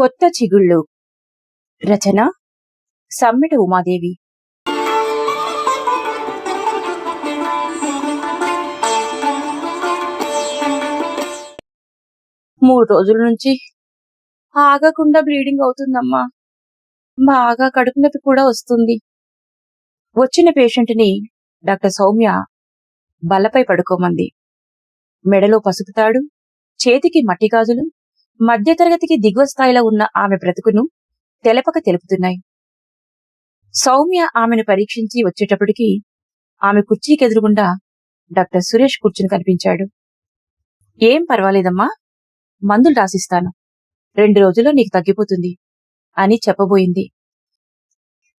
కొత్త చిగుళ్ళు. రచన సమ్మెట ఉమాదేవి. మూడు రోజుల నుంచి ఆగకుండా బ్లీడింగ్ అవుతుందమ్మా. బాగా కడుపు నొప్పి కూడా వస్తుంది. వచ్చిన పేషెంట్ని డాక్టర్ సౌమ్య బల్లపై పడుకోమంది. మెడలో పసుపుతాడు చేతికి మట్టి గాజులు మధ్యతరగతికి దిగువ స్థాయిలో ఉన్న ఆమె బ్రతుకును తెలపక తెలుపుతున్నాయి. సౌమ్య ఆమెను పరీక్షించి వచ్చేటప్పటికి ఆమె కుర్చీకి ఎదురుగుండా డాక్టర్ సురేష్ కూర్చుని కనిపించాడు. ఏం పర్వాలేదమ్మా మందులు రాసిస్తాను. రెండు రోజుల్లో నీకు తగ్గిపోతుంది అని చెప్పబోయింది.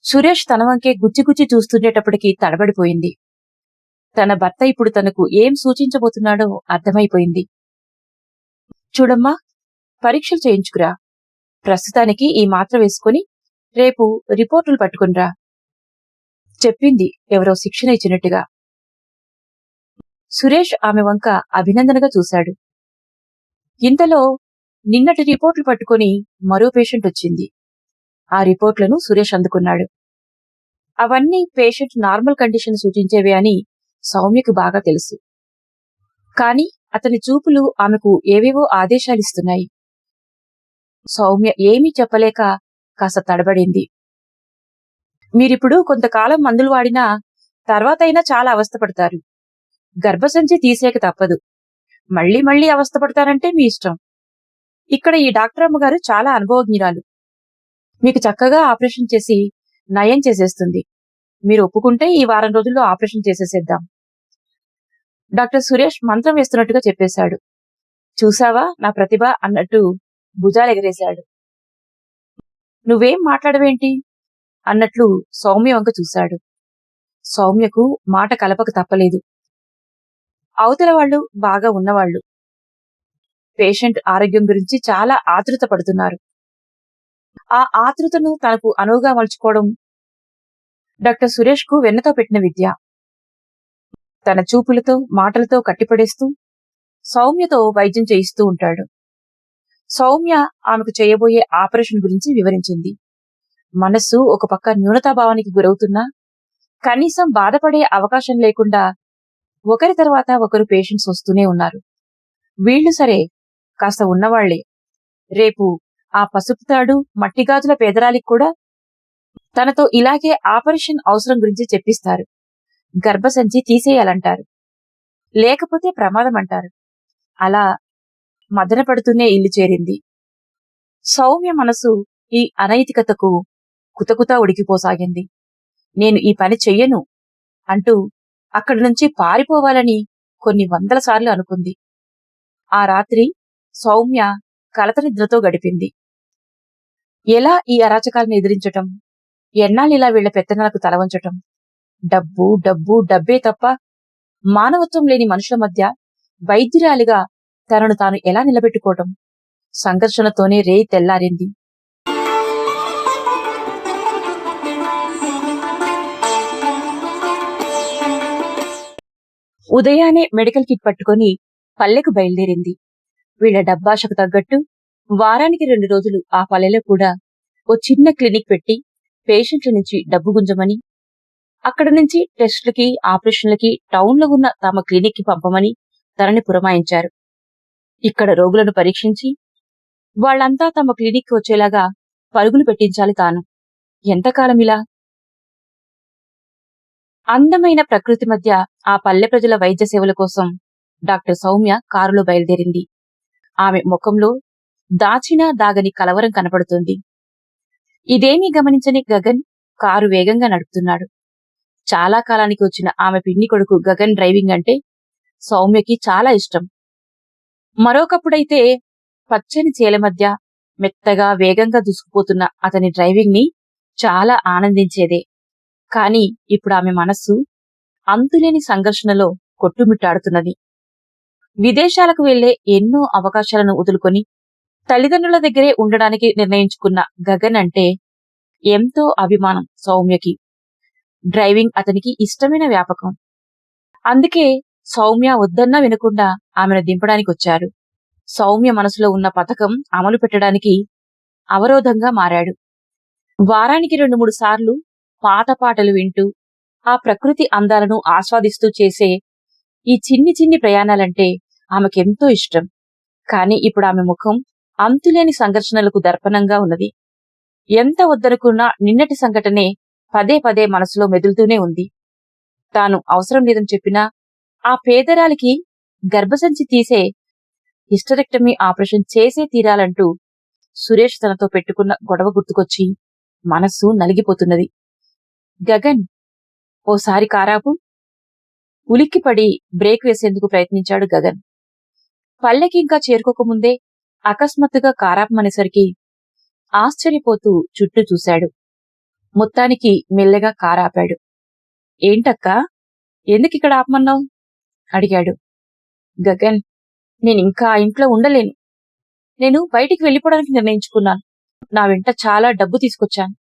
సురేష్ తన వంకే గుచ్చి గుచ్చి చూస్తుండేటప్పటికి తడబడిపోయింది. తన భర్త ఇప్పుడు తనకు ఏం సూచించబోతున్నాడో అర్థమైపోయింది. చూడమ్మా పరీక్షలు చేయించుకురా. ప్రస్తుతానికి ఈ మాత్ర వేసుకుని రేపు రిపోర్టులు పట్టుకునిరా. చెప్పింది ఎవరో శిక్షణ ఇచ్చినట్టుగా. సురేష్ ఆమె వంక అభినందనగా చూశాడు. ఇంతలో నిన్నటి రిపోర్టులు పట్టుకొని మరో పేషెంట్ వచ్చింది. ఆ రిపోర్ట్లను సురేష్ అందుకున్నాడు. అవన్నీ పేషెంట్ నార్మల్ కండిషన్ సూచించేవే అని సౌమ్యకు బాగా తెలుసు. కాని అతని చూపులు ఆమెకు ఏవేవో ఆదేశాలిస్తున్నాయి సౌమ్య ఏమీ చెప్పలేక కాస్త తడబడింది. మీరిప్పుడు కొంతకాలం మందులు వాడినా తర్వాతైనా చాలా అవస్థపడతారు. గర్భసంచి తీసేక తప్పదు. మళ్ళీ మళ్ళీ అవస్థపడతారంటే మీ ఇష్టం. ఇక్కడ ఈ డాక్టర్ అమ్మగారు చాలా అనుభవజ్ఞురాలు. మీకు చక్కగా ఆపరేషన్ చేసి నయం చేసేస్తుంది. మీరు ఒప్పుకుంటే ఈ వారం రోజుల్లో ఆపరేషన్ చేసేసేద్దాం. డాక్టర్ సురేష్ మంత్రం వేస్తున్నట్టుగా చెప్పేశాడు. చూసావా నా ప్రతిభ అన్నట్టు భుజాలు ఎగరేశాడు నువ్వేం మాట్లాడవేంటి? అన్నట్లు సౌమ్య వంక చూశాడు. సౌమ్యకు మాట కలపక తప్పలేదు. అవతల వాళ్ళు బాగా ఉన్నవాళ్ళు పేషెంట్ ఆరోగ్యం గురించి చాలా ఆతృత పడుతున్నారు. ఆ ఆతృతను తనకు అనువుగా మలుచుకోవడం డాక్టర్ సురేష్కు వెన్నతో పెట్టిన విద్య. తన చూపులతో మాటలతో కట్టిపడేస్తూ సౌమ్యతో వైద్యం చేయిస్తూ ఉంటాడు. సౌమ్య ఆమెకు చేయబోయే ఆపరేషన్ గురించి వివరించింది. మనస్సు ఒక పక్క న్యూనతాభావానికి గురవుతున్నా కనీసం బాధపడే అవకాశం లేకుండా ఒకరి తర్వాత ఒకరు పేషెంట్స్ వస్తూనే ఉన్నారు. వీళ్ళు సరే కాస్త ఉన్నవాళ్ళే. రేపు ఆ పసుపు తాడు మట్టిగాజుల పేదరాలికి కూడా తనతో ఇలాగే ఆపరేషన్ అవసరం గురించి చెప్పిస్తారు. గర్భసంచి తీసేయాలంటారు. లేకపోతే ప్రమాదం అంటారు. అలా మదనపడుతూనే ఇల్లు చేరింది. సౌమ్య మనసు ఈ అనైతికతకు కుతకుతా ఉడికిపోసాగింది. నేను ఈ పని చెయ్యను అంటూ అక్కడి నుంచి పారిపోవాలని కొన్ని వందల సార్లు అనుకుంది. ఆ రాత్రి సౌమ్య కలత నిద్రతో గడిపింది. ఎలా ఈ అరాచకాలను ఎదిరించటం? ఎన్నాళ్ళిలా వీళ్ళ పెత్తనాలకు తలవంచటం డబ్బు డబ్బు డబ్బే తప్ప మానవత్వం లేని మనుషుల మధ్య వైద్యురాలిగా తనను తాను ఎలా నిలబెట్టుకోవటం? సంఘర్షణతోనే రేయి తెల్లారింది. ఉదయానే మెడికల్ కిట్ పట్టుకొని పల్లెకు బయలుదేరింది. వీళ్ళ డబ్బాషకు తగ్గట్టు వారానికి రెండు రోజులు ఆ పల్లెలో కూడా ఓ చిన్న క్లినిక్ పెట్టి పేషెంట్ల నుంచి డబ్బు గుంజమని అక్కడ నుంచి టెస్టులకి ఆపరేషన్లకి టౌన్లో ఉన్న తమ క్లినిక్కి పంపమని తనని పురమాయించారు. ఇక్కడ రోగులను పరీక్షించి వాళ్ళంతా తమ క్లినిక్కి వచ్చేలాగా పరుగులు పెట్టించాలి తాను. ఎంతకాలం ఇలా? అందమైన ప్రకృతి మధ్య ఆ పల్లె ప్రజల వైద్య సేవల కోసం డాక్టర్ సౌమ్య కారులో బయలుదేరింది. ఆమె ముఖంలో దాచిన దాగని కలవరం కనపడుతుంది. ఇదేమీ గమనించని గగన్ కారు వేగంగా నడుపుతున్నాడు. చాలా కాలానికి వచ్చిన ఆమె పిన్ని కొడుకు గగన్ డ్రైవింగ్ అంటే సౌమ్యకి చాలా ఇష్టం. మరొకప్పుడైతే పచ్చని చేల మధ్య మెత్తగా వేగంగా దూసుకుపోతున్న అతని డ్రైవింగ్ని చాలా ఆనందించేదే. కాని ఇప్పుడు ఆమె మనస్సు అంతులేని సంఘర్షణలో కొట్టుమిట్టాడుతున్నది. విదేశాలకు వెళ్ళే ఎన్నో అవకాశాలను వదులుకొని తల్లిదండ్రుల దగ్గరే ఉండడానికి నిర్ణయించుకున్న గగన్ అంటే ఎంతో అభిమానం సౌమ్యకి. డ్రైవింగ్ అతనికి ఇష్టమైన వ్యాపకం. అందుకే సౌమ్య వద్దన్నా వినకుండా ఆమెను దింపడానికి వచ్చారు సౌమ్య మనసులో ఉన్న పథకం అమలు పెట్టడానికి అవరోధంగా మారాడు. వారానికి రెండు మూడు సార్లు పాత పాటలు వింటూ ఆ ప్రకృతి అందాలను ఆస్వాదిస్తూ చేసే ఈ చిన్ని చిన్ని ప్రయాణాలంటే ఆమెకెంతో ఇష్టం. కాని ఇప్పుడు ఆమె ముఖం అంతులేని సంఘర్షణలకు దర్పణంగా ఉన్నది. ఎంత వద్దనుకున్నా నిన్నటి సంఘటనే పదే పదే మనసులో మెదులుతూనే ఉంది. తాను అవసరం లేదని చెప్పినా ఆ పేదరాలికి గర్భసంచి తీసే హిస్టరెక్టమీ ఆపరేషన్ చేసే తీరాలంటూ సురేష్ తనతో పెట్టుకున్న గొడవ గుర్తుకొచ్చి మనస్సు నలిగిపోతున్నది. గగన్ ఓసారి కారాపు. ఉలిక్కిపడి బ్రేక్ వేసేందుకు ప్రయత్నించాడు గగన్. పల్లెకి ఇంకా చేరుకోకముందే అకస్మాత్తుగా కారాపమనేసరికి ఆశ్చర్యపోతూ చుట్టూ చూశాడు. మొత్తానికి మెల్లగా కారాపాడు. ఏంటక్కా? ఎందుకిక్కడ ఆపమన్నావు? అడిగాడు. గగన్ నేనింకా ఆ ఇంట్లో ఉండలేను. నేను బయటికి వెళ్ళిపోవడానికి నిర్ణయించుకున్నాను. నా వెంట చాలా డబ్బు తీసుకొచ్చాను.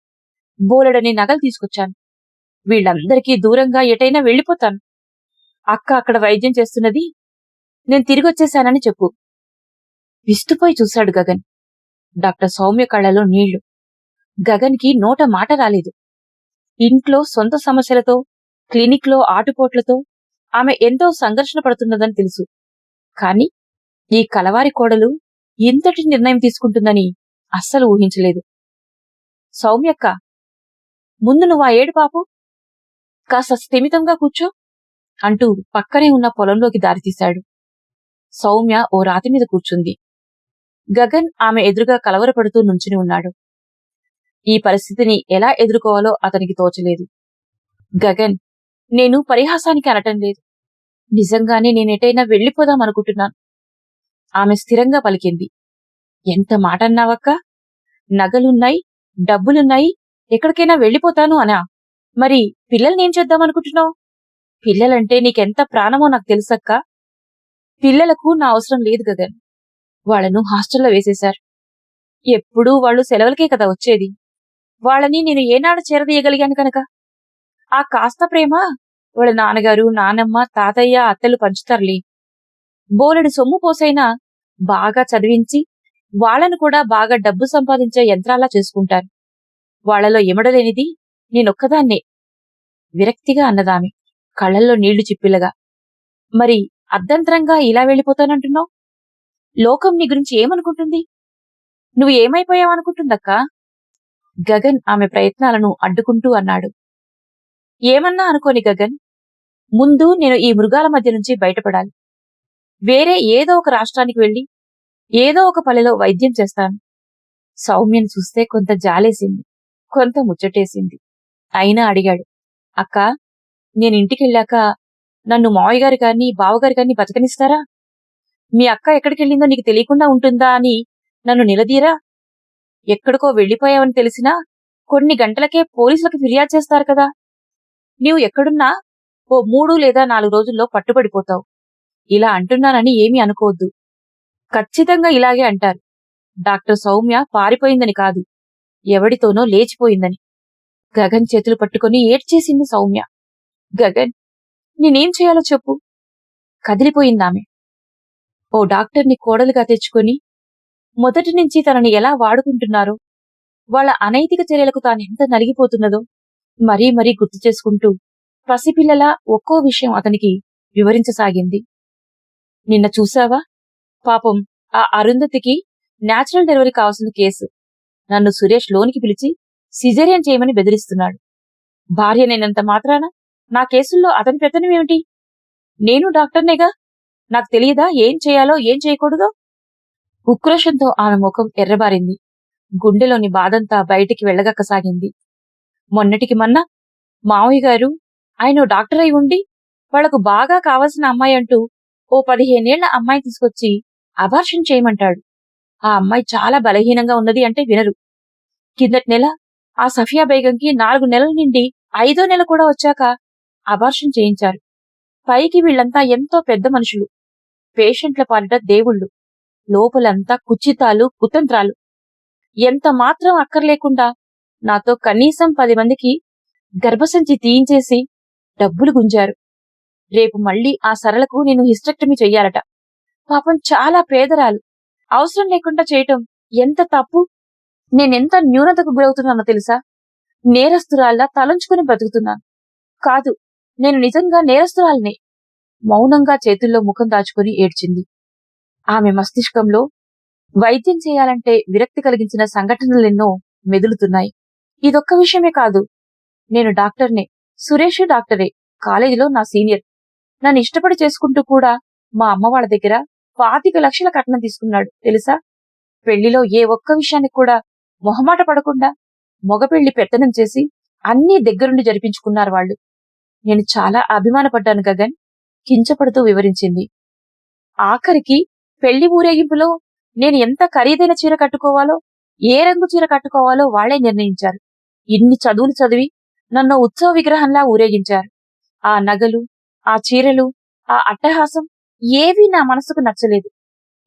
బోలెడని నగలు తీసుకొచ్చాను. వీళ్ళందరికీ దూరంగా ఎటైనా వెళ్ళిపోతాను. అక్క అక్కడ వైద్యం చేస్తున్నది. నేను తిరిగి వచ్చేశానని చెప్పు. విస్తుపోయి చూశాడు గగన్. డాక్టర్ సౌమ్య కళ్ళలో నీళ్ళు. గగన్కి నోట మాట రాలేదు. ఇంట్లో సొంత సమస్యలతో క్లినిక్లో ఆటుపోట్లతో ఆమె ఎంతో సంఘర్షణ పడుతున్నదని తెలుసు. కాని ఈ కలవారి కోడలు ఇంతటి నిర్ణయం తీసుకుంటుందని అస్సలు ఊహించలేదు. సౌమ్యక్క ముందు నువ్వు ఆ ఏడు పాపు కాస్త స్థిమితంగా కూర్చో అంటూ పక్కనే ఉన్న పొలంలోకి దారితీశాడు. సౌమ్య ఓ రాతి మీద కూర్చుంది. గగన్ ఆమె ఎదురుగా కలవరపడుతూ నుంచుని ఉన్నాడు. ఈ పరిస్థితిని ఎలా ఎదుర్కోవాలో అతనికి తోచలేదు. గగన్ నేను పరిహాసానికి అనటం లేదు. నిజంగానే నేనెటైనా వెళ్ళిపోదాం అనుకుంటున్నాను. ఆమె స్థిరంగా పలికింది. ఎంత మాట అన్నావక్క? నగలున్నాయి డబ్బులున్నాయి ఎక్కడికైనా వెళ్ళిపోతాను అనా? మరి పిల్లల్నేం చేద్దామనుకుంటున్నావు పిల్లలంటే నీకెంత ప్రాణమో నాకు తెలుసక్క. పిల్లలకు నా అవసరం లేదు గగన్. వాళ్ళను హాస్టల్లో వేసేశారు. ఎప్పుడూ వాళ్ళు సెలవులకే కదా వచ్చేది. వాళ్ళని నేను ఏనాడు చేరదీయగలిగాను కనుక? ఆ కాస్త ప్రేమ వాళ్ళ నాన్నగారు నానమ్మ తాతయ్య అత్తలు పంచుతారులే. బోలెడు సొమ్ము పోసైనా బాగా చదివించి వాళ్ళను కూడా బాగా డబ్బు సంపాదించే యంత్రాలా చేసుకుంటారు. వాళ్ళలో ఎమడలేనిది నేనొక్కదాన్నే. విరక్తిగా అన్నదామె కళ్ళల్లో నీళ్ళు చిప్పిలగా. మరి అర్ధంతరంగా ఇలా వెళ్ళిపోతానంటున్నావు? లోకం నీ గురించి ఏమనుకుంటుంది? నువ్వు ఏమైపోయావనుకుంటుందక్కా గగన్ ఆమె ప్రయత్నాలను అడ్డుకుంటూ అన్నాడు. ఏమన్నా అనుకోని గగన్ ముందు నేను ఈ మృగాల మధ్య నుంచి బయటపడాలి. వేరే ఏదో ఒక రాష్ట్రానికి వెళ్ళి ఏదో ఒక పల్లెలో వైద్యం చేస్తాను. సౌమ్యను చూస్తే కొంత జాలేసింది కొంత ముచ్చటేసింది. అయినా అడిగాడు అక్క నేను ఇంటికెళ్ళాక నన్ను మావయ్యగారి గారిని బావగారి గారిని బతకనిస్తారా? మీ అక్క ఎక్కడికెళ్ళిందో నీకు తెలియకుండా ఉంటుందా అని నన్ను నిలదీరా? ఎక్కడికో వెళ్ళిపోయావని తెలిసినా కొన్ని గంటలకే పోలీసులకు ఫిర్యాదు చేస్తారు కదా. నీవు ఎక్కడున్నా ఓ మూడు లేదా నాలుగు రోజుల్లో పట్టుబడిపోతావు. ఇలా అంటున్నానని ఏమీ అనుకోవద్దు. ఖచ్చితంగా ఇలాగే అంటారు. డాక్టర్ సౌమ్య పారిపోయిందని కాదు. ఎవడితోనో లేచిపోయిందని. గగన్ చేతులు పట్టుకుని ఏడ్చేసింది సౌమ్య. గగన్ నేనేం చేయాలో చెప్పు. కదిలిపోయిందామె. ఓ డాక్టర్ని కోడలుగా తెచ్చుకొని మొదటి నుంచి తనని ఎలా వాడుకుంటున్నారో వాళ్ళ అనైతిక చర్యలకు తానెంత నలిగిపోతున్నదో మరీ మరీ గుర్తు చేసుకుంటూ పసిపిల్లలా ఒక్కో విషయం అతనికి వివరించసాగింది. నిన్న చూసావా పాపం ఆ అరుంధతికి న్యాచురల్ డెలివరీ కావాల్సిన కేసు. నన్ను సురేష్ లోనికి పిలిచి సిజేరియన్ చేయమని బెదిరిస్తున్నాడు. భార్య నేనంత మాత్రాన నా కేసుల్లో అతని పెత్తనం ఏమిటి? నేను డాక్టర్నేగా? నాకు తెలియదా ఏం చేయాలో ఏం చేయకూడదో? ఉక్రోషంతో ఆమె ముఖం ఎర్రబారింది. గుండెలోని బాధంతా బయటికి వెళ్ళగక్కసాగింది. మొన్నటికి మొన్న మావయ్య గారు ఆయన డాక్టర్ అయి ఉండి వాళ్ళకు బాగా కావలసిన అమ్మాయి అంటూ ఓ పదిహేనేళ్ళ అమ్మాయి తీసుకొచ్చి అబార్షన్ చేయమంటాడు. ఆ అమ్మాయి చాలా బలహీనంగా ఉన్నది అంటే వినరు. కిందటి నెల ఆ సఫియా బేగంకి నాలుగు నెలల నుండి ఐదో నెల కూడా వచ్చాక అబార్షన్ చేయించారు. పైకి వీళ్ళంతా ఎంతో పెద్ద మనుషులు. పేషెంట్ల పాలిట దేవుళ్ళు. లోపలంతా కుచితాలు కుతంత్రాలు. ఎంత మాత్రం అక్కర్లేకుండా నాతో కనీసం పది మందికి గర్భసంచి తీయించేసి డబ్బులు గుంజారు. రేపు మళ్ళీ ఆ సరళకు నేను హిస్టెక్టమీ చెయ్యాలట. పాపం చాలా పేదరాలు అవసరం లేకుండా చేయటం ఎంత తప్పు? నేనెంత న్యూనతకు గురవుతున్నానో తెలుసా? నేరస్తురాల్లా తలంచుకుని బ్రతుకుతున్నాను కాదు నేను నిజంగా నేరస్తురాల్నే. మౌనంగా చేతుల్లో ముఖం దాచుకుని ఏడ్చింది. ఆమె మస్తిష్కంలో వైద్యం చేయాలంటే విరక్తి కలిగించిన సంఘటనలెన్నో మెదులుతున్నాయి. ఇదొక్క విషయమే కాదు. నేను డాక్టర్నే సురేష్ డాక్టరే కాలేజీలో నా సీనియర్. నన్ను ఇష్టపడి చేసుకుంటూ కూడా మా అమ్మ వాళ్ళ దగ్గర పాతిక లక్షల కట్నం తీసుకున్నాడు తెలుసా? పెళ్ళిలో ఏ ఒక్క విషయానికి కూడా మొహమాట పడకుండా మగ పెళ్ళి పెత్తనం చేసి అన్నీ దగ్గరుండి జరిపించుకున్నారు వాళ్ళు. నేను చాలా అభిమానపడ్డాను గగన్ కించపడుతూ వివరించింది. ఆఖరికి పెళ్ళి ఊరేగింపులో నేను ఎంత ఖరీదైన చీర కట్టుకోవాలో ఏ రంగు చీర కట్టుకోవాలో వాళ్ళే నిర్ణయించారు. ఇన్ని చదువులు చదివి నన్ను ఉత్సవ విగ్రహంలా ఊరేగించారు. ఆ నగలు ఆ చీరలు ఆ అట్టహాసం ఏవీ నా మనసుకు నచ్చలేదు.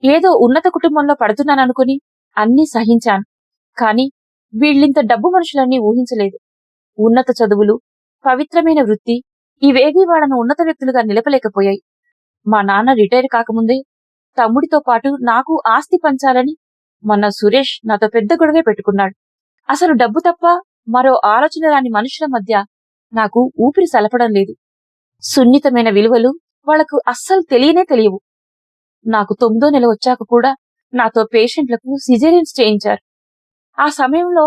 ఏదో ఉన్నత కుటుంబంలో పడుతున్నాననుకుని అన్నీ సహించాను. కాని వీళ్ళింత డబ్బు మనుషులన్నీ ఊహించలేదు. ఉన్నత చదువులు పవిత్రమైన వృత్తి ఇవేవీ వాళ్ళను ఉన్నత వ్యక్తులుగా నిలపలేకపోయాయి. మా నాన్న రిటైర్ కాకముందే తమ్ముడితో పాటు నాకు ఆస్తి పంచాలని మొన్న సురేష్ నాతో పెద్ద గొడవే పెట్టుకున్నాడు. అసలు డబ్బు తప్ప మరో ఆలోచన రాని మనుషుల మధ్య నాకు ఊపిరి సలపడం లేదు. సున్నితమైన విలువలు వాళ్ళకు అస్సలు తెలియనే తెలియవు. నాకు తొమ్మిదో నెల వచ్చాక కూడా నాతో పేషెంట్లకు సిజేరియన్స్ చేయించారు. ఆ సమయంలో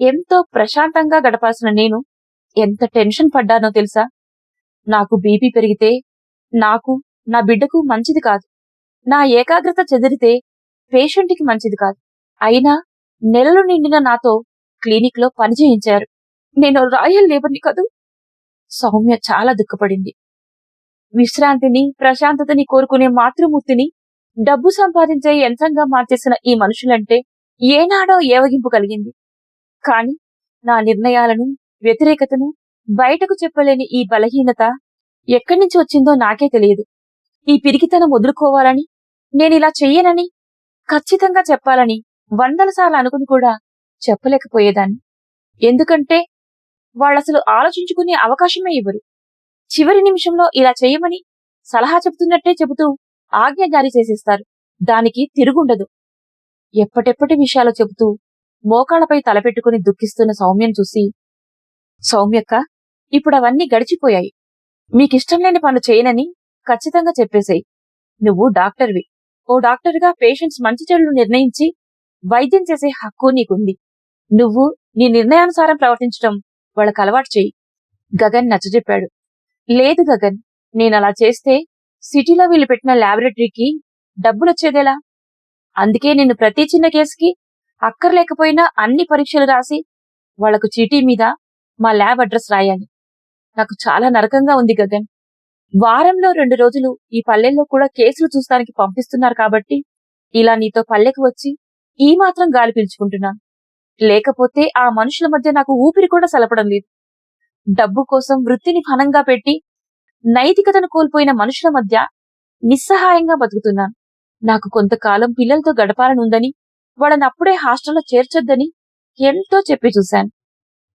ఎంతో ప్రశాంతంగా గడపాల్సిన నేను ఎంత టెన్షన్ పడ్డానో తెలుసా? నాకు బీపీ పెరిగితే నాకు నా బిడ్డకు మంచిది కాదు. నా ఏకాగ్రత చెదిరితే పేషెంట్కి మంచిది కాదు. అయినా నెలలు నిండిన నాతో క్లినిక్లో పని చేయించారు. నేను రాయల్ లేబర్ని కదూ? సౌమ్య చాలా దుఃఖపడింది. విశ్రాంతిని ప్రశాంతతని కోరుకునే మాతృమూర్తిని డబ్బు సంపాదించే యంత్రంగా మార్చేసిన ఈ మనుషులంటే ఏనాడో ఏవగింపు కలిగింది. కాని నా నిర్ణయాలను వ్యతిరేకతను బయటకు చెప్పలేని ఈ బలహీనత ఎక్కడి నుంచి వచ్చిందో నాకే తెలియదు. ఈ పిరికితనం వదులుకోవాలని నేనిలా చెయ్యనని ఖచ్చితంగా చెప్పాలని వందల సార్లు అనుకుని కూడా చెప్పలేకపోయేదాన్ని. ఎందుకంటే వాళ్ళసలు ఆలోచించుకునే అవకాశమే ఇవ్వరు. చివరి నిమిషంలో ఇలా చేయమని సలహా చెబుతున్నట్టే చెబుతూ ఆజ్ఞ జారీ చేసేస్తారు. దానికి తిరుగుండదు. ఎప్పటెప్పటి విషయాలు చెబుతూ మోకాళ్ళపై తలపెట్టుకుని దుఃఖిస్తున్న సౌమ్యం చూసి సౌమ్యక్క ఇప్పుడు అవన్నీ గడిచిపోయాయి. మీకిష్టం లేని పనులు చేయనని ఖచ్చితంగా చెప్పేశాయి నువ్వు డాక్టర్వి. ఓ డాక్టర్గా పేషెంట్స్ మంచి చెడులు నిర్ణయించి వైద్యం చేసే హక్కు నీకుంది. నువ్వు నీ నిర్ణయానుసారం ప్రవర్తించడం వాళ్ళకి అలవాటు చేయి గగన్ నచ్చజెప్పాడు. లేదు గగన్ నేను అలా చేస్తే సిటీలో వీళ్ళు పెట్టిన ల్యాబొరేటరీకి డబ్బులొచ్చేదేలా? అందుకే నేను ప్రతి చిన్న కేసుకి అక్కర్లేకపోయినా అన్ని పరీక్షలు రాసి వాళ్ళకు చీటీ మీద మా ల్యాబ్ అడ్రస్ రాయాలి. నాకు చాలా నరకంగా ఉంది గగన్. వారంలో రెండు రోజులు ఈ పల్లెల్లో కూడా కేసులు చూస్తానికి పంపిస్తున్నారు కాబట్టి ఇలా నీతో పల్లెకు వచ్చి ఈ మాత్రం గాలి పీల్చుకుంటున్నాను లేకపోతే ఆ మనుషుల మధ్య నాకు ఊపిరి కూడా సలపడం లేదు. డబ్బు కోసం వృత్తిని ఫనంగా పెట్టి నైతికతను కోల్పోయిన మనుషుల మధ్య నిస్సహాయంగా బతుకుతున్నాను. నాకు కొంతకాలం పిల్లలతో గడపాలనుందని వాళ్ళని అప్పుడే హాస్టల్లో చేర్చొద్దని ఎంతో చెప్పి చూశాను.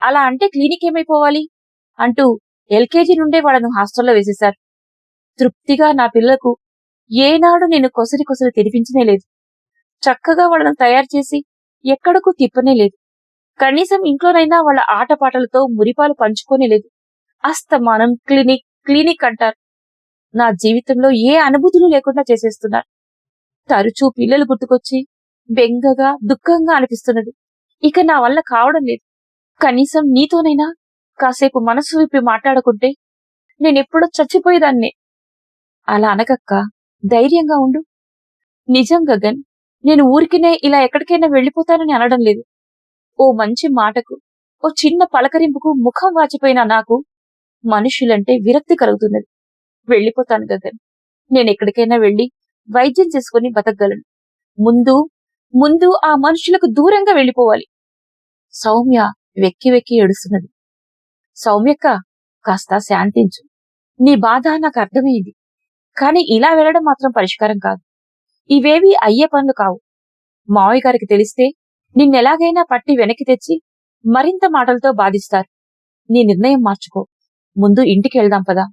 అలా అంటే క్లినిక్ ఏమైపోవాలి? అంటూ ఎల్కేజీ నుండే వాళ్ళను హాస్టల్లో వేసేశారు. తృప్తిగా నా పిల్లలకు ఏనాడు నేను కొసరి కొసరి తెరిపించనే లేదు. చక్కగా వాళ్ళను తయారు చేసి ఎక్కడకు తిప్పనే లేదు. కనీసం ఇంట్లోనైనా వాళ్ళ ఆటపాటలతో మురిపాలు పంచుకోనే లేదు. అస్తమానం క్లినిక్ క్లినిక్ అంటారు. నా జీవితంలో ఏ అనుభూతులు లేకుండా చేసేస్తున్నారు. తరచూ పిల్లలు గుర్తుకొచ్చి బెంగగా దుఃఖంగా అనిపిస్తున్నది. ఇక నా వల్ల కావడం లేదు. కనీసం నీతోనైనా కాసేపు మనసు విప్పి మాట్లాడుకుంటే నేనెప్పుడో చచ్చిపోయేదాన్నే. అలా అనకక్క ధైర్యంగా ఉండు. నిజం గగన్. నేను ఊరికినే ఇలా ఎక్కడికైనా వెళ్ళిపోతానని అనడం లేదు. ఓ మంచి మాటకు ఓ చిన్న పలకరింపుకు ముఖం వాచిపోయిన నాకు మనుషులంటే విరక్తి కలుగుతున్నది. వెళ్ళిపోతాను గగన్. నేను ఎక్కడికైనా వెళ్ళి వైద్యం చేసుకుని బతకగలను. ముందు ముందు ఆ మనుషులకు దూరంగా వెళ్ళిపోవాలి. సౌమ్య వెక్కి వెక్కి ఏడుస్తున్నది. సౌమ్యక్క కాస్త శాంతించు. నీ బాధ నాకు అర్థమైంది. కాని ఇలా వెళ్ళడం మాత్రం పరిష్కారం కాదు. ఇవేవీ అయ్యే పనులు కావు. మావయ్య గారికి తెలిస్తే నిన్నెలాగైనా పట్టి వెనక్కి తెచ్చి మరింత మాటలతో బాధిస్తారు. నీ నిర్ణయం మార్చుకో. ముందు ఇంటికి వెళ్దాం పదా.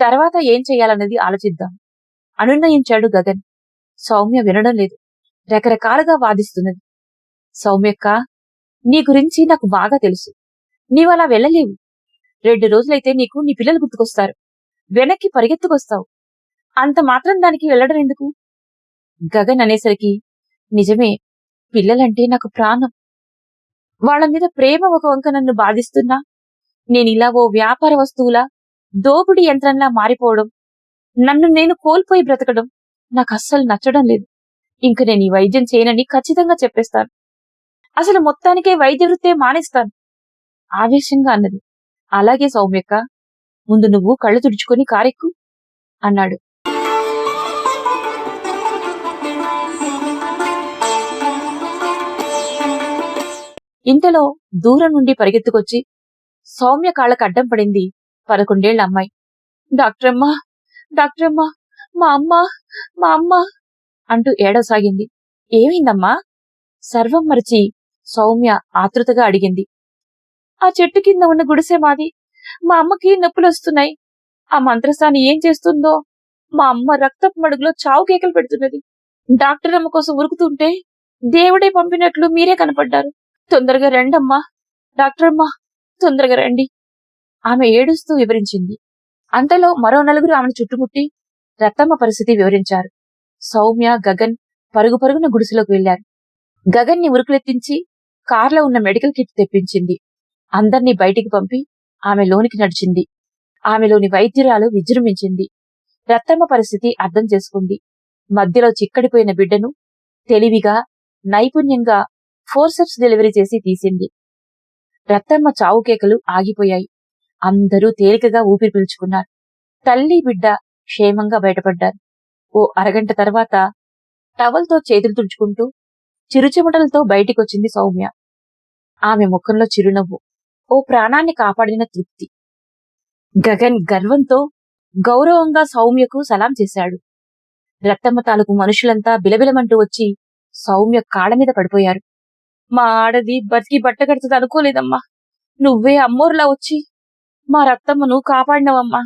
తర్వాత ఏం చెయ్యాలన్నది ఆలోచిద్దాం. అనున్నయించాడు గగన్. సౌమ్య వినడం లేదు. రకరకాలుగా వాదిస్తున్నది. సౌమ్యక్క నీ గురించి నాకు బాగా తెలుసు. నీవు అలా వెళ్ళలేవు. రెండు రోజులైతే నీకు నీ పిల్లలు గుర్తుకొస్తారు. వెనక్కి పరిగెత్తుకొస్తావు. అంత మాత్రం దానికి వెళ్ళడం ఎందుకు గగన్ అనేసరికి నిజమే పిల్లలంటే నాకు ప్రాణం. వాళ్ళ మీద ప్రేమ ఒక వంక నన్ను బాధిస్తున్నా. నేను ఇలా ఓ వ్యాపార వస్తువులా దోపిడీ యంత్రంలా మారిపోవడం నన్ను నేను కోల్పోయి బ్రతకడం నాకు అస్సలు నచ్చడం లేదు. ఇంక నేను ఈ వైద్యం చేయనని ఖచ్చితంగా చెప్పేస్తాను. అసలు మొత్తానికే వైద్య వృత్తే మానేస్తాను. ఆవేశంగా అన్నది. అలాగే సౌమ్యక్క ముందు నువ్వు కళ్ళు తుడుచుకొని కారెక్కు అన్నాడు. ఇంతలో దూరం నుండి పరిగెత్తుకొచ్చి సౌమ్య కాళ్ళకు అడ్డం పడింది పదకొండేళ్ళ అమ్మాయి. డాక్టరమ్మా డాక్టరమ్మా మా అమ్మ మా అమ్మ అంటూ ఏడవసాగింది. ఏమైందమ్మా? సర్వం మరిచి సౌమ్య ఆతృతగా అడిగింది. ఆ చెట్టు కింద ఉన్న గుడిసె మాది. మా అమ్మకి నొప్పులు వస్తున్నాయి ఆ మంత్రసాని ఏం చేస్తుందో? మా అమ్మ రక్తపు మడుగులో చావు కేకలు పెడుతున్నది. డాక్టర్ అమ్మ కోసం ఉరుకుతుంటే దేవుడే పంపినట్లు మీరే కనపడ్డారు. తొందరగా రండమ్మా. డాక్టర్ అమ్మా తొందరగా రండి. ఆమె ఏడుస్తూ వివరించింది. అంతలో మరో నలుగురు ఆమెను చుట్టుముట్టి రత్తమ్మ పరిస్థితి వివరించారు. సౌమ్య గగన్ పరుగు పరుగున గుడిసెలోకి వెళ్ళారు గగన్ని ఉరుకులెత్తించి కార్లో ఉన్న మెడికల్ కిట్ తెప్పించింది. అందర్నీ బయటికి పంపి ఆమె లోనికి నడిచింది. ఆమెలోని వైద్యురాలు విజృంభించింది. రత్తమ్మ పరిస్థితి అర్థం చేసుకుంది. మధ్యలో చిక్కడిపోయిన బిడ్డను తెలివిగా నైపుణ్యంగా ఫోర్సెప్స్ డెలివరీ చేసి తీసింది. రత్తమ్మ చావు కేకలు ఆగిపోయాయి. అందరూ తేలికగా ఊపిరి పీల్చుకున్నారు. తల్లి బిడ్డ క్షేమంగా బయటపడ్డారు. ఓ అరగంట తర్వాత టవల్తో చేతులు తుడుచుకుంటూ చిరుచెమటలతో బయటికొచ్చింది సౌమ్య. ఆమె ముఖంలో చిరునవ్వు. ఓ ప్రాణాన్ని కాపాడిన తృప్తి. గగన్ గర్వంతో గౌరవంగా సౌమ్యకు సలాం చేశాడు. రత్తమ్మ తాలూకు మనుషులంతా బిలబిలమంటూ వచ్చి సౌమ్య కాళ్ళ మీద పడిపోయారు. మా ఆడది బతికి బట్ట కడుతుంది అనుకోలేదమ్మా. నువ్వే అమ్మోర్లా వచ్చి మా రత్తమ్మను కాపాడినవమ్మా.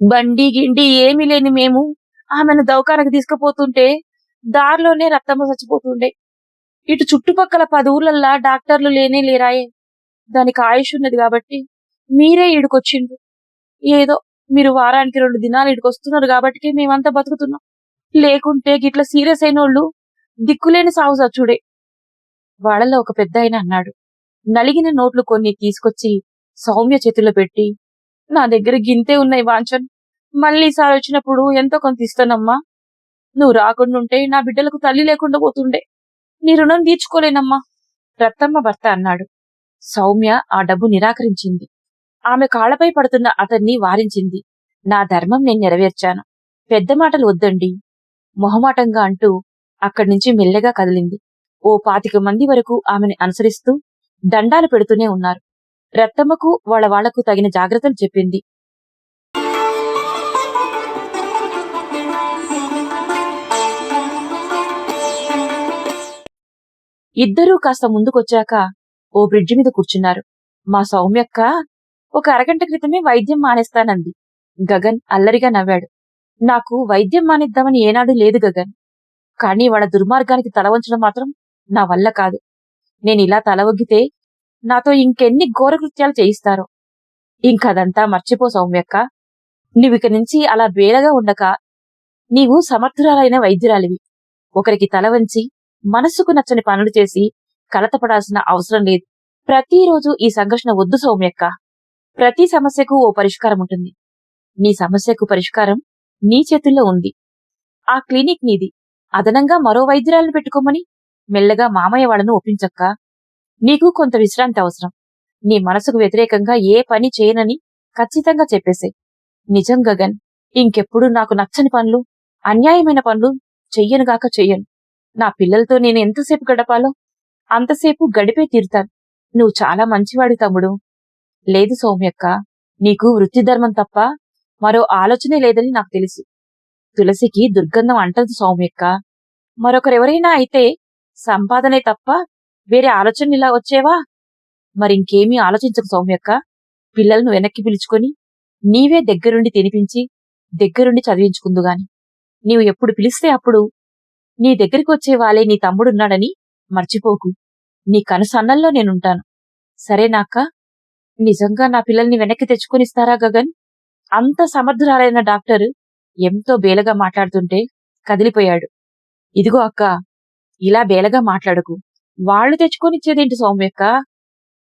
బండి గిండి ఏమీ లేని మేము ఆమెను దవకానికి తీసుకుపోతుంటే దారిలోనే రత్తమ్మ చచ్చిపోతుండే. ఇటు చుట్టుపక్కల పది ఊర్లల్లా డాక్టర్లు లేనే లేరాయే. దానికి ఆయుష్ ఉన్నది కాబట్టి మీరే ఈడుకొచ్చిండ్రు. ఏదో మీరు వారానికి రెండు దినాలు ఇటుకొస్తున్నారు కాబట్టి మేమంతా బతుకుతున్నాం. లేకుంటే గిట్ల సీరియస్ అయిన వాళ్ళు దిక్కులేని సాగు చచ్చుడే వాళ్ళలో ఒక పెద్ద ఆయన అన్నాడు. నలిగిన నోట్లు కొన్ని తీసుకొచ్చి సౌమ్య చేతిలో పెట్టి నా దగ్గర గింతే ఉన్నాయి వాంచన్ మళ్ళీ సార్ వచ్చినప్పుడు ఎంతో కొంత ఇస్తానమ్మా. నువ్వు రాకుండా ఉంటే నా బిడ్డలకు తల్లి లేకుండా పోతుండే. నీ రుణం తీర్చుకోలేనమ్మా. రత్తమ్మ భర్త అన్నాడు. సౌమ్య ఆ డబ్బు నిరాకరించింది. ఆమె కాళ్ళపై పడుతున్న అతన్ని వారించింది. నా ధర్మం నేను నెరవేర్చాను. పెద్ద మాటలు వద్దండి. మొహమాటంగా అంటూ అక్కడి నుంచి మెల్లగా కదిలింది. ఓ పాతిక మంది వరకు ఆమెను అనుసరిస్తూ దండాలు పెడుతూనే ఉన్నారు. రత్తమ్మకు వాళ్ళ వాళ్ళకు తగిన జాగ్రత్తలు చెప్పింది. ఇద్దరూ కాస్త ముందుకొచ్చాక ఓ బ్రిడ్జి మీద కూర్చున్నారు. మా సౌమ్యక్క ఒక అరగంట క్రితమే వైద్యం మానేస్తానంది. గగన్ అల్లరిగా నవ్వాడు. నాకు వైద్యం మానేద్దామని ఏనాడు లేదు గగన్. కానీ వాళ్ళ దుర్మార్గానికి తల వంచడం మాత్రం నా వల్ల కాదు. నేను ఇలా తల ఒగ్గితే నాతో ఇంకెన్ని ఘోరకృత్యాలు చేయిస్తారో. ఇంకదంతా మర్చిపో సౌమ్యక్క. నువ్విక నుంచి అలా బేలగా ఉండక నీవు సమర్థురాలైన వైద్యురాలివి. ఒకరికి తల వంచి మనస్సుకు నచ్చని పనులు చేసి కలతపడాల్సిన అవసరం లేదు. ప్రతిరోజు ఈ సంఘర్షణ వద్దు సౌమ్యక్క. ప్రతి సమస్యకు ఓ పరిష్కారం ఉంటుంది. నీ సమస్యకు పరిష్కారం నీ చేతుల్లో ఉంది. ఆ క్లినిక్ నీది. అదనంగా మరో వైద్యురాలను పెట్టుకోమని మెల్లగా మామయ్య వాళ్ళను ఒప్పించక్క. నీకు కొంత విశ్రాంతి అవసరం. నీ మనసుకు వ్యతిరేకంగా ఏ పని చేయనని ఖచ్చితంగా చెప్పేసే నిజం గగన్ ఇంకెప్పుడు నాకు నచ్చని పనులు అన్యాయమైన పనులు చెయ్యనుగాక చెయ్యను. నా పిల్లలతో నేను ఎంతసేపు గడపాలో అంతసేపు గడిపే తీరుతాను. నువ్వు చాలా మంచివాడి తమ్ముడు. లేదు సౌమ్యక్క నీకు వృత్తి ధర్మం తప్ప మరో ఆలోచనే లేదని నాకు తెలుసు. తులసికి దుర్గంధం అంటదు సౌమ్యక్క. మరొకరెవరైనా అయితే సంపాదనే తప్ప వేరే ఆలోచన ఇలా వచ్చేవా? మరింకేమీ ఆలోచించకు సౌమ్యక్క. పిల్లలను వెనక్కి పిలుచుకొని నీవే దగ్గరుండి తినిపించి దగ్గరుండి చదివించుకుందుగాని నీవు ఎప్పుడు పిలిస్తే అప్పుడు నీ దగ్గరికి వచ్చే వాళ్ళే నీ తమ్ముడున్నాడని మర్చిపోకు. నీ కనుసన్నల్లో నేనుంటాను. సరేనాక్క? నిజంగా నా పిల్లల్ని వెనక్కి తెచ్చుకొనిస్తారా గగన్? అంత సమర్థురాలైన డాక్టర్ ఎంతో బేలగా మాట్లాడుతుంటే కదిలిపోయాడు. ఇదిగో అక్క ఇలా బేలగా మాట్లాడకు. వాళ్ళు తెచ్చుకొనిచ్చేదేంటి సౌమ్యక్క?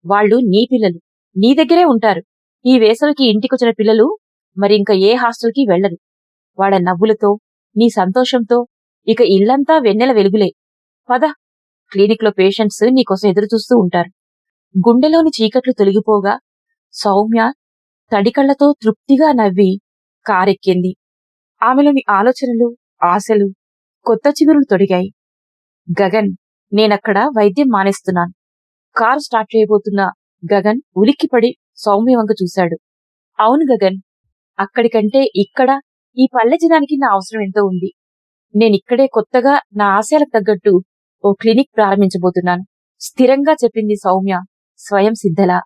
వాళ్ళు నీ పిల్లలు. నీ దగ్గరే ఉంటారు. ఈ వేసవికి ఇంటికొచ్చిన పిల్లలు మరి ఇంకా ఏ హాస్టల్కి వెళ్ళరు వాళ్ళ నవ్వులతో నీ సంతోషంతో ఇక ఇల్లంతా వెన్నెల వెలుగులే. పద. క్లినిక్లో పేషెంట్స్ నీకోసం ఎదురుచూస్తూ ఉంటారు. గుండెలోని చీకట్లు తొలగిపోగా సౌమ్య తడికళ్ళతో తృప్తిగా నవ్వి కారెక్కింది. ఆమెలోని ఆలోచనలు ఆశలు కొత్త చిగురులు తొడిగాయి. గగన్ నేనక్కడ వైద్యం మానేస్తున్నాను. కారు స్టార్ట్ చేయబోతున్న గగన్ ఉలిక్కిపడి సౌమ్య వంక చూశాడు. అవును గగన్ అక్కడికంటే ఇక్కడ ఈ పల్లె జనానికి నా అవసరం ఎంతో ఉంది. నేనిక్కడే కొత్తగా నా ఆశయాలకు తగ్గట్టు ఓ క్లినిక్ ప్రారంభించబోతున్నాను. స్థిరంగా చెప్పింది సౌమ్య స్వయం సిద్ధలా.